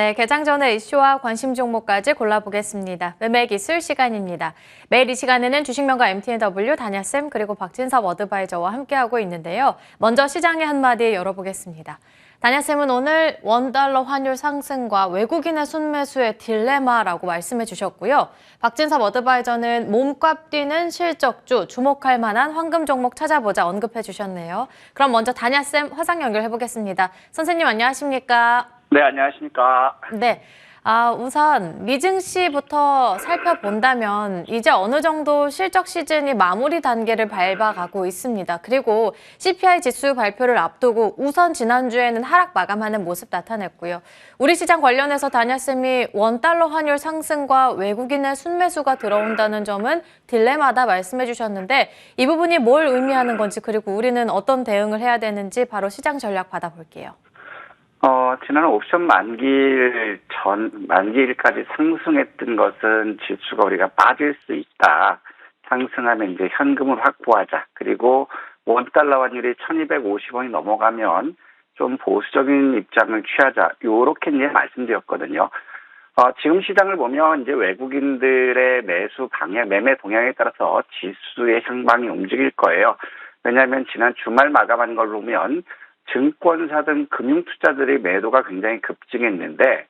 네, 개장 전의 이슈와 관심 종목까지 골라보겠습니다. 매매 기술 시간입니다. 매일 이 시간에는 주식명가 MTNW 다냐쌤 그리고 박진섭 어드바이저와 함께하고 있는데요. 먼저 시장의 한마디 열어보겠습니다. 다냐쌤은 오늘 원달러 환율 상승과 외국인의 순매수의 딜레마라고 말씀해 주셨고요. 박진섭 어드바이저는 몸값 뛰는 실적주, 주목할 만한 황금 종목 찾아보자 언급해 주셨네요. 그럼 먼저 다냐쌤 화상 연결해 보겠습니다. 선생님 안녕하십니까? 네, 안녕하십니까. 네. 아, 우선 미증 시부터 살펴본다면 이제 어느 정도 실적 시즌이 마무리 단계를 밟아가고 있습니다. 그리고 CPI 지수 발표를 앞두고 우선 지난주에는 하락 마감하는 모습 나타냈고요. 우리 시장 관련해서 다녀쌤이 원달러 환율 상승과 외국인의 순매수가 들어온다는 점은 딜레마다 말씀해 주셨는데 이 부분이 뭘 의미하는 건지 그리고 우리는 어떤 대응을 해야 되는지 바로 시장 전략 받아볼게요. 어, 지난 옵션 만기일 전, 만기일까지 상승했던 것은 지수가 우리가 빠질 수 있다. 상승하면 이제 현금을 확보하자. 그리고 원달러 환율이 1250원이 넘어가면 좀 보수적인 입장을 취하자. 요렇게 이제 말씀드렸거든요. 어, 지금 시장을 보면 이제 외국인들의 매수 방향, 매매 동향에 따라서 지수의 향방이 움직일 거예요. 왜냐하면 지난 주말 마감한 걸 보면 증권사 등 금융투자들의 매도가 굉장히 급증했는데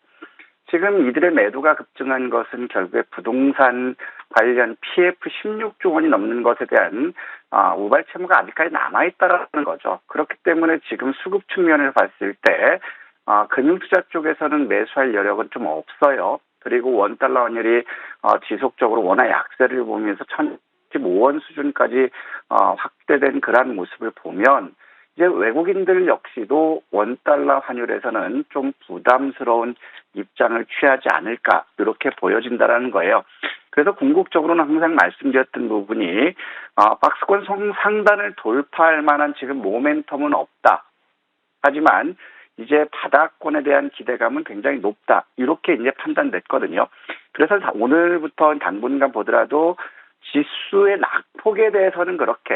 지금 이들의 매도가 급증한 것은 결국에 부동산 관련 PF 16조 원이 넘는 것에 대한 아, 우발 채무가 아직까지 남아있다라는 거죠. 그렇기 때문에 지금 수급 측면에서 봤을 때 아, 금융투자 쪽에서는 매수할 여력은 좀 없어요. 그리고 원달러 환율이 어, 지속적으로 워낙 약세를 보면서 1015원 수준까지 어, 확대된 그러한 모습을 보면 이제 외국인들 역시도 원달러 환율에서는 좀 부담스러운 입장을 취하지 않을까 이렇게 보여진다라는 거예요. 그래서 궁극적으로는 항상 말씀드렸던 부분이 어, 박스권 상단을 돌파할 만한 지금 모멘텀은 없다. 하지만 이제 바닥권에 대한 기대감은 굉장히 높다. 이렇게 이제 판단됐거든요. 그래서 오늘부터 당분간 보더라도 지수의 낙폭에 대해서는 그렇게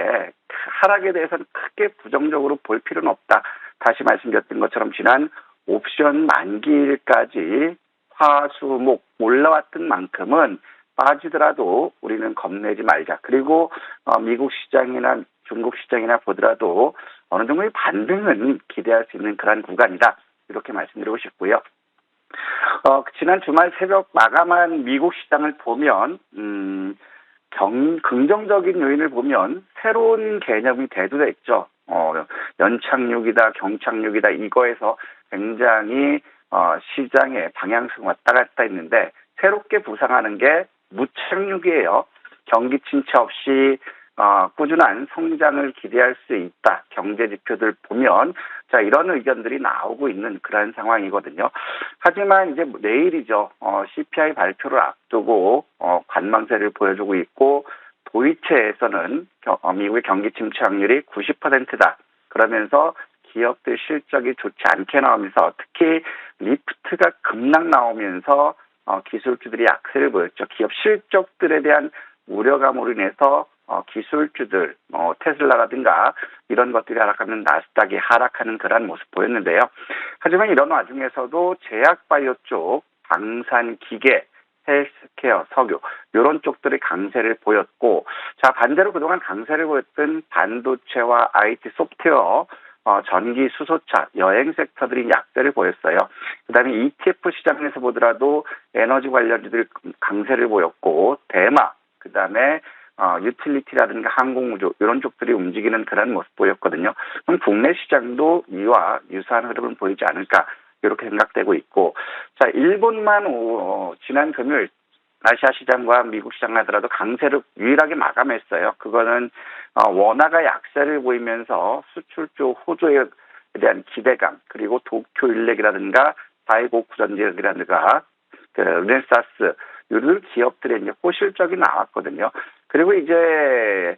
하락에 대해서는 크게 부정적으로 볼 필요는 없다. 다시 말씀드렸던 것처럼 지난 옵션 만기일까지 화수목 올라왔던 만큼은 빠지더라도 우리는 겁내지 말자. 그리고 어, 미국 시장이나 중국 시장이나 보더라도 어느 정도의 반등은 기대할 수 있는 그러한 구간이다. 이렇게 말씀드리고 싶고요. 어, 지난 주말 새벽 마감한 미국 시장을 보면 음, 경, 긍정적인 요인을 보면 새로운 개념이 대두됐죠. 어, 연착륙이다, 경착륙이다 이거에서 굉장히 어, 시장의 방향성 왔다 갔다 했는데 새롭게 부상하는 게 무착륙이에요. 경기 침체 없이 어, 꾸준한 성장을 기대할 수 있다. 경제 지표들 보면 자 이런 의견들이 나오고 있는 그런 상황이거든요. 하지만 이제 내일이죠. 어, CPI 발표를 앞두고 어, 관망세를 보여주고 있고 도이체에서는 겨, 어, 미국의 경기 침체 확률이 90%다. 그러면서 기업들 실적이 좋지 않게 나오면서 특히 리프트가 급락 나오면서 어, 기술주들이 약세를 보였죠. 기업 실적들에 대한 우려감으로 인해서 어, 기술주들, 어, 테슬라라든가 이런 것들이 하락하면 나스닥이 하락하는 그러한 모습 보였는데요. 하지만 이런 와중에서도 제약바이오 쪽, 방산 기계, 헬스케어, 석유 이런 쪽들이 강세를 보였고 자 반대로 그동안 강세를 보였던 반도체와 IT 소프트웨어 어, 전기, 수소차, 여행 섹터들이 약세를 보였어요. 그 다음에 ETF 시장에서 보더라도 에너지 관련주들이 강세를 보였고, 대마, 그 다음에 어, 유틸리티라든가 항공우주 이런 쪽들이 움직이는 그런 모습 보였거든요. 그럼 국내 시장도 이와 유사한 흐름을 보이지 않을까 이렇게 생각되고 있고, 자 일본만 오, 어, 지난 금요일 아시아 시장과 미국 시장 하더라도 강세를 유일하게 마감했어요. 그거는 어, 원화가 약세를 보이면서 수출주 호조에 대한 기대감 그리고 도쿄 일렉이라든가 다이고쿠 전지력이라든가 그 르네사스 이런 기업들의 이제 호실적이 나왔거든요. 그리고 이제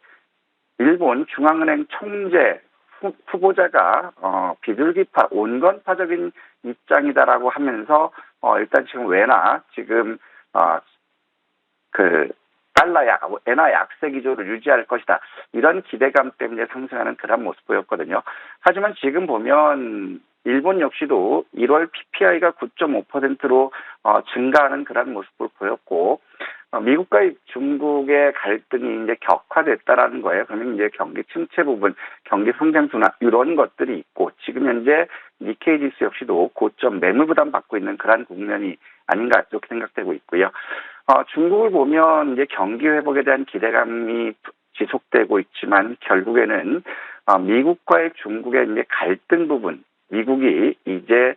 일본 중앙은행 총재 후, 후보자가 어, 비둘기파 온건파적인 입장이다라고 하면서 어, 일단 지금 외나 지금 어, 그 달러 약, 엔화 약세 기조를 유지할 것이다. 이런 기대감 때문에 상승하는 그런 모습 보였거든요. 하지만 지금 보면 일본 역시도 1월 PPI가 9.5%로 어, 증가하는 그런 모습을 보였고 어, 미국과의 중국의 갈등이 이제 격화됐다라는 거예요. 그러면 이제 경기 침체 부분, 경기 성장 둔화 이런 것들이 있고 지금 현재 니케이 지수 역시도 고점 매물 부담 받고 있는 그러한 국면이 아닌가 이렇게 생각되고 있고요. 어, 중국을 보면 이제 경기 회복에 대한 기대감이 지속되고 있지만 결국에는 어, 미국과의 중국의 이제 갈등 부분, 미국이 이제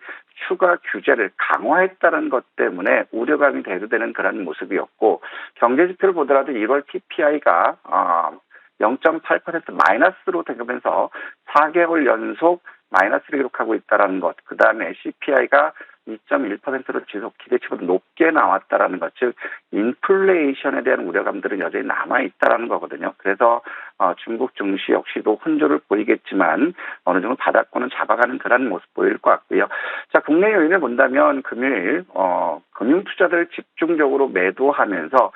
추가 규제를 강화했다는 것 때문에 우려감이 대두되는 그런 모습이었고 경제 지표를 보더라도 1월 PPI가 어, 0.8% 마이너스로 되면서 4개월 연속 마이너스를 기록하고 있다는 것. 그 다음에 CPI가 2.1%로 지속 기대치보다 높게 나왔다라는 것, 즉 인플레이션에 대한 우려감들은 여전히 남아 있다라는 거거든요. 그래서 어, 중국 증시 역시도 혼조를 보이겠지만 어느 정도 바닥권은 잡아가는 그런 모습 보일 것 같고요. 자, 국내 요인을 본다면 금요일 어, 금융 투자들 집중적으로 매도하면서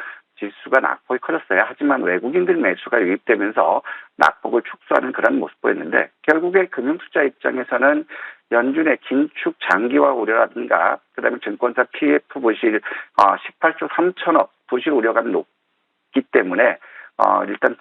지수가 낙폭이 커졌어요. 하지만 외국인들 매수가 유입되면서 낙폭을 축소하는 그런 모습 보였는데 결국에 금융투자 입장에서는 연준의 긴축 장기화 우려라든가 그다음에 증권사 PF 부실 어, 18조 3천억 부실 우려감이 높기 때문에 어, 일단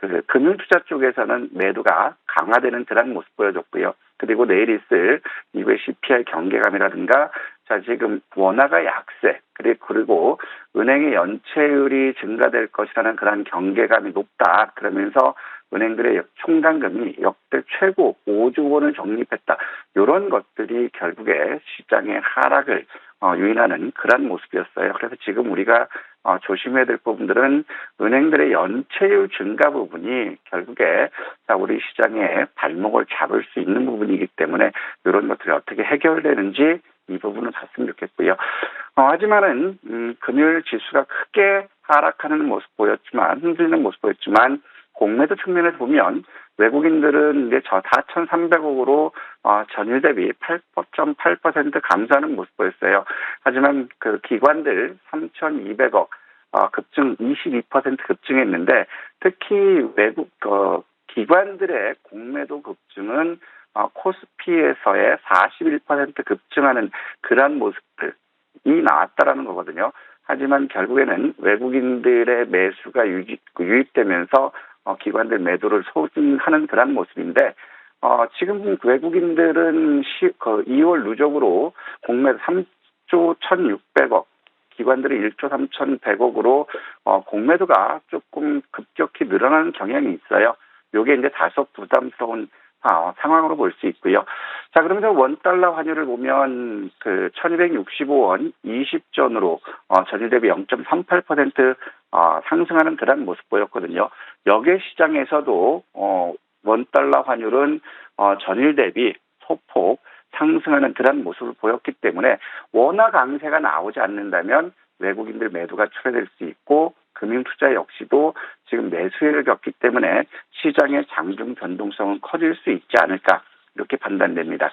그 금융 투자 쪽에서는 매도가 강화되는 그런 모습 보여줬고요. 그리고 내일 있을 미국의 CPI 경계감이라든가 자 지금 원화가 약세 그리고 그리고 은행의 연체율이 증가될 것이라는 그런 경계감이 높다. 그러면서 은행들의 총당금이 역대 최고 5조 원을 적립했다. 이런 것들이 결국에 시장의 하락을 어, 유인하는 그런 모습이었어요. 그래서 지금 우리가 어, 조심해야 될 부분들은 은행들의 연체율 증가 부분이 결국에 자, 우리 시장의 발목을 잡을 수 있는 부분이기 때문에 이런 것들이 어떻게 해결되는지 이 부분은 봤으면 좋겠고요. 어, 하지만은 음, 금요일 지수가 크게 하락하는 모습 보였지만 흔들리는 모습 보였지만 공매도 측면에서 보면 외국인들은 이제 저 4,300억으로 어, 전일 대비 8.8% 감소하는 모습 보였어요. 하지만 그 기관들 3,200억 어, 급증 22% 급증했는데 특히 외국 어, 기관들의 공매도 급증은 어, 코스피에서의 41% 급증하는 그러한 모습들이 나왔다라는 거거든요. 하지만 결국에는 외국인들의 매수가 유입, 유입되면서 어, 기관들 매도를 소진하는 그런 모습인데 어, 지금 외국인들은 시, 그 2월 누적으로 공매 3조 1,600억 기관들이 1조 3,100억으로 어, 공매도가 조금 급격히 늘어나는 경향이 있어요. 요게 이제 다소 부담스러운 아, 상황으로 볼 수 있고요. 자, 그러면서 원 달러 환율을 보면 그 1265원 20전으로 어, 전일 대비 0.38% 어, 상승하는 그런 모습 보였거든요. 여계 시장에서도 어, 원 달러 환율은 어, 전일 대비 소폭 상승하는 그런 모습을 보였기 때문에 원화 강세가 나오지 않는다면 외국인들 매도가 출회될 수 있고 금융 투자 역시도 지금 매수회를 겪기 때문에 시장의 장중 변동성은 커질 수 있지 않을까 이렇게 판단됩니다.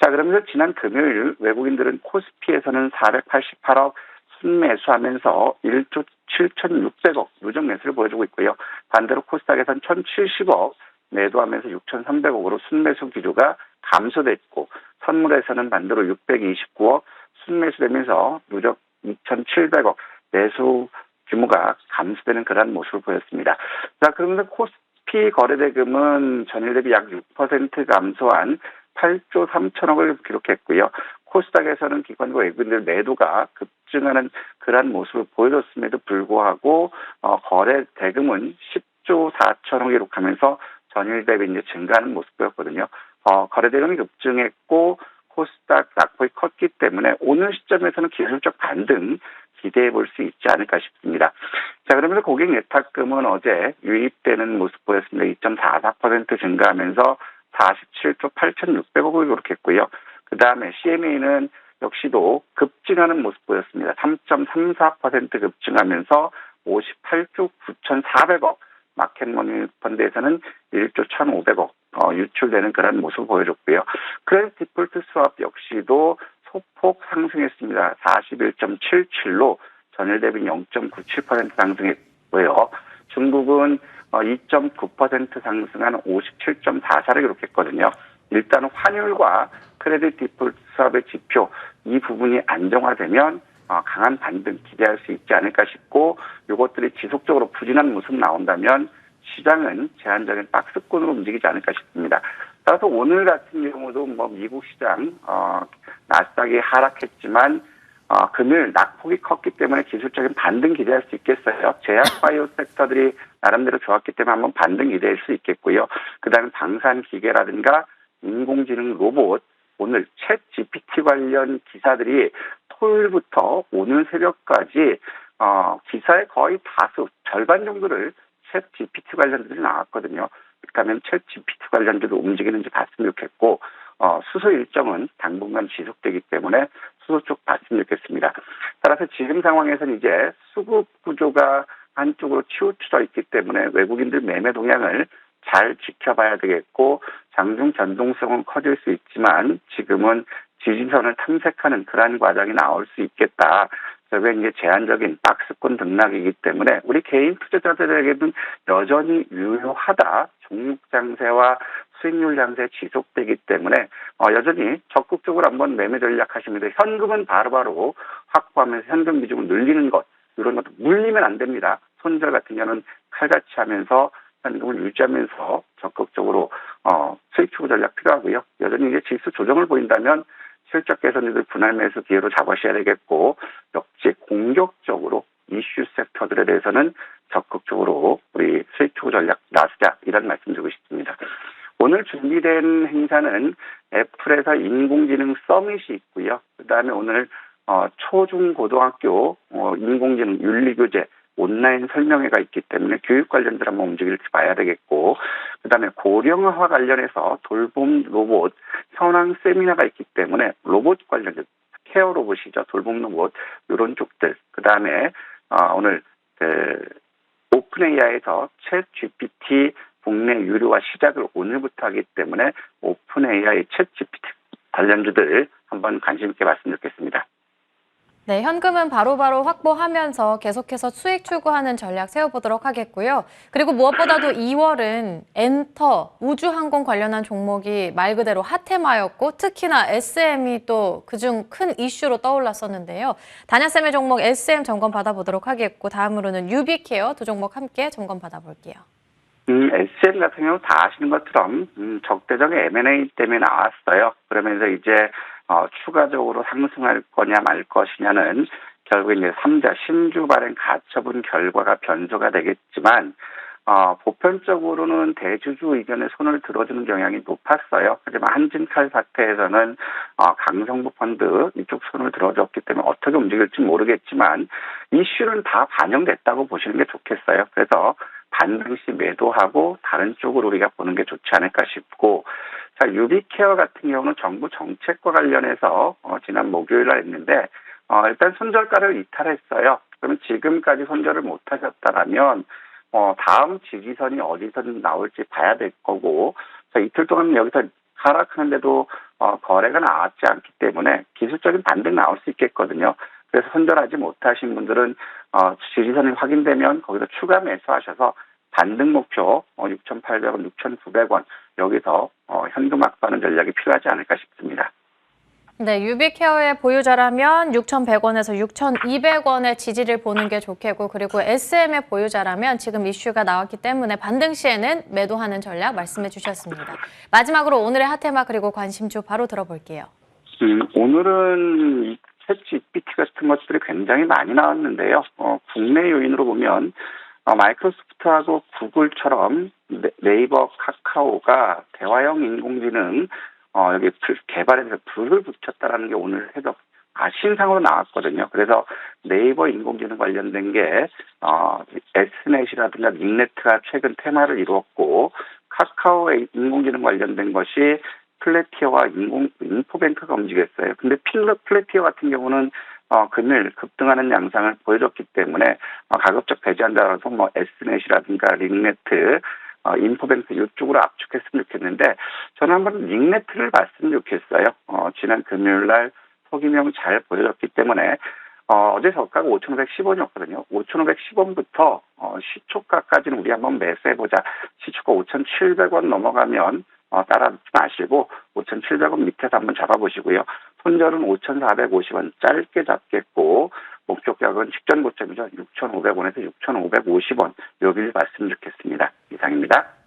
자 그러면서 지난 금요일 외국인들은 코스피에서는 488억 순매수하면서 1조 7,600억 누적 매수를 보여주고 있고요. 반대로 코스닥에서는 1,070억 매도하면서 6,300억으로 순매수 기조가 감소됐고 선물에서는 반대로 629억 순매수되면서 누적 2,700억 매수 규모가 감소되는 그러한 모습을 보였습니다. 자, 그러면서 코스 피 거래대금은 전일 대비 약 6% 감소한 8조 3천억을 기록했고요. 코스닥에서는 기관과 외국인들 매도가 급증하는 그러한 모습을 보여줬음에도 불구하고 어, 거래 대금은 10조 4천억 기록하면서 전일 대비 이제 증가하는 모습이었거든요. 어, 거래 대금이 급증했고 코스닥 낙폭이 컸기 때문에 오늘 시점에서는 기술적 반등 기대해 볼 수 있지 않을까 싶습니다. 자, 그러면서 고객 예탁금은 어제 유입되는 모습 보였습니다. 2.44% 증가하면서 47조 8,600억을 기록했고요. 그 다음에 CMA는 역시도 급증하는 모습 보였습니다. 3.34% 급증하면서 58조 9,400억, 마켓머니 펀드에서는 1조 1,500억 어, 유출되는 그런 모습을 보여줬고요. 크레딧 디폴트 수합 역시도 소폭 상승했습니다. 41.77로 전일 대비 0.97% 상승했고요. 중국은 2.9% 상승한 57.44를 기록했거든요. 일단 환율과 크레딧 디폴트 수합의 지표 이 부분이 안정화되면 어, 강한 반등 기대할 수 있지 않을까 싶고 이것들이 지속적으로 부진한 모습 나온다면 시장은 제한적인 박스권으로 움직이지 않을까 싶습니다. 따라서 오늘 같은 경우도 뭐 미국 시장 어, 나스닥이 하락했지만 어, 금일 낙폭이 컸기 때문에 기술적인 반등 기대할 수 있겠어요. 제약 바이오 섹터들이 나름대로 좋았기 때문에 한번 반등 기대할 수 있겠고요. 그다음에 방산 기계라든가 인공지능 로봇 오늘 챗 GPT 관련 기사들이 토요일부터 오늘 새벽까지 어, 기사의 거의 다수 절반 정도를 챗 GPT 관련들이 나왔거든요. 그렇다면 챗 GPT 관련들도 움직이는지 봤으면 좋겠고 어, 수소 일정은 당분간 지속되기 때문에 수소 쪽 봤으면 좋겠습니다. 따라서 지금 상황에서는 이제 수급 구조가 한쪽으로 치우쳐져 있기 때문에 외국인들 매매 동향을 잘 지켜봐야 되겠고 장중 변동성은 커질 수 있지만 지금은 지지선을 탐색하는 그러한 과정이 나올 수 있겠다. 결국에 이제 제한적인 박스권 등락이기 때문에 우리 개인 투자자들에게는 여전히 유효하다. 종목 장세와 수익률 장세 지속되기 때문에 어, 여전히 적극적으로 한번 매매 전략 하시면 돼요. 현금은 바로바로 확보하면서 현금 비중을 늘리는 것 이런 것도 물리면 안 됩니다. 손절 같은 경우는 칼같이 하면서 현금을 유지하면서 적극적으로 어, 수익 추구 전략 필요하고요. 여전히 이제 지수 조정을 보인다면 실적 개선들 분할 매수 기회로 잡으셔야 되겠고 역시 공격적으로 이슈 섹터들에 대해서는 적극적으로 우리 수익 추구 전략 나서자 이런 말씀드리고 싶습니다. 오늘 준비된 행사는 애플에서 인공지능 서밋이 있고요. 그다음에 오늘 어, 초중고등학교 어, 인공지능 윤리교재 온라인 설명회가 있기 때문에 교육 관련들 한번 움직일지 봐야 되겠고 그다음에 고령화 관련해서 돌봄 로봇 현황 세미나가 있기 때문에 로봇 관련된 케어 로봇이죠 돌봄 로봇 이런 쪽들 그다음에 어, 오늘 그 오픈 AI에서 챗 GPT 국내 유료화 시작을 오늘부터 하기 때문에 오픈 AI 챗 GPT 관련주들 한번 관심 있게 봤으면 좋겠습니다. 네, 현금은 바로 바로 확보하면서 계속해서 수익 추구하는 전략 세워보도록 하겠고요. 그리고 무엇보다도 2월은 엔터, 우주항공 관련한 종목이 말 그대로 핫테마였고 특히나 SM이 또 그중 큰 이슈로 떠올랐었는데요. 다냐쌤의 종목 SM 점검 받아보도록 하겠고 다음으로는 유비케어 두 종목 함께 점검 받아볼게요. 음, SM 같은 경우 다 아시는 것처럼 음, 적대적 M&A 때문에 나왔어요. 그러면서 이제 어, 추가적으로 상승할 거냐 말 것이냐는 결국 이제 3자 신주 발행 가처분 결과가 변수가 되겠지만 어, 보편적으로는 대주주 의견에 손을 들어주는 경향이 높았어요. 하지만 한진칼 사태에서는 어, 강성부 펀드 이쪽 손을 들어줬기 때문에 어떻게 움직일지 모르겠지만 이슈는 다 반영됐다고 보시는 게 좋겠어요. 그래서 반등시 매도하고 다른 쪽으로 우리가 보는 게 좋지 않을까 싶고 자 유비케어 같은 경우는 정부 정책과 관련해서 어, 지난 목요일 날 했는데 어, 일단 손절가를 이탈했어요. 그러면 지금까지 손절을 못 하셨다라면 어, 다음 지지선이 어디서 나올지 봐야 될 거고 자 이틀 동안 여기서 하락하는데도 어, 거래가 나왔지 않기 때문에 기술적인 반등 나올 수 있겠거든요. 그래서 손절하지 못하신 분들은 어, 지지선이 확인되면 거기서 추가 매수하셔서 반등 목표 어, 6,800원, 6,900원 여기서 어, 현금 확보하는 전략이 필요하지 않을까 싶습니다. 네, 유비케어의 보유자라면 6,100원에서 6,200원의 지지를 보는 게 좋겠고 그리고 SM의 보유자라면 지금 이슈가 나왔기 때문에 반등 시에는 매도하는 전략 말씀해 주셨습니다. 마지막으로 오늘의 핫테마 그리고 관심주 바로 들어볼게요. 음, 오늘은 이챗 GPT 같은 것들이 굉장히 많이 나왔는데요. 어, 국내 요인으로 보면 어, 마이크로소프트하고 구글처럼 네, 네이버, 카카오가 대화형 인공지능 어, 여기 불, 개발해서 불을 붙였다라는 게 오늘 해서 아, 신상으로 나왔거든요. 그래서 네이버 인공지능 관련된 게, 어, S넷이라든가 닉네트가 최근 테마를 이루었고, 카카오의 인공지능 관련된 것이 플래티어와 인공, 인포뱅크가 움직였어요. 근데 필러, 플래티어 같은 경우는 어, 금일 급등하는 양상을 보여줬기 때문에 어, 가급적 배제한다라서 뭐 S넷이라든가 링네트, 어, 인포뱅크 이쪽으로 압축했으면 좋겠는데 저는 한번 링네트를 봤으면 좋겠어요. 어, 지난 금요일 날 소기명 잘 보여줬기 때문에 어, 어제 저가가 5,510원이었거든요. 5,510원부터 어, 시초가까지는 우리 한번 매수해보자. 시초가 5,700원 넘어가면 어, 따라붙지 마시고 5,700원 밑에서 한번 잡아보시고요. 손절은 5,450원 짧게 잡겠고 목표 가격은 직전 고점이죠. 6,500원에서 6,550원 여기를 봤으면 좋겠습니다. 이상입니다.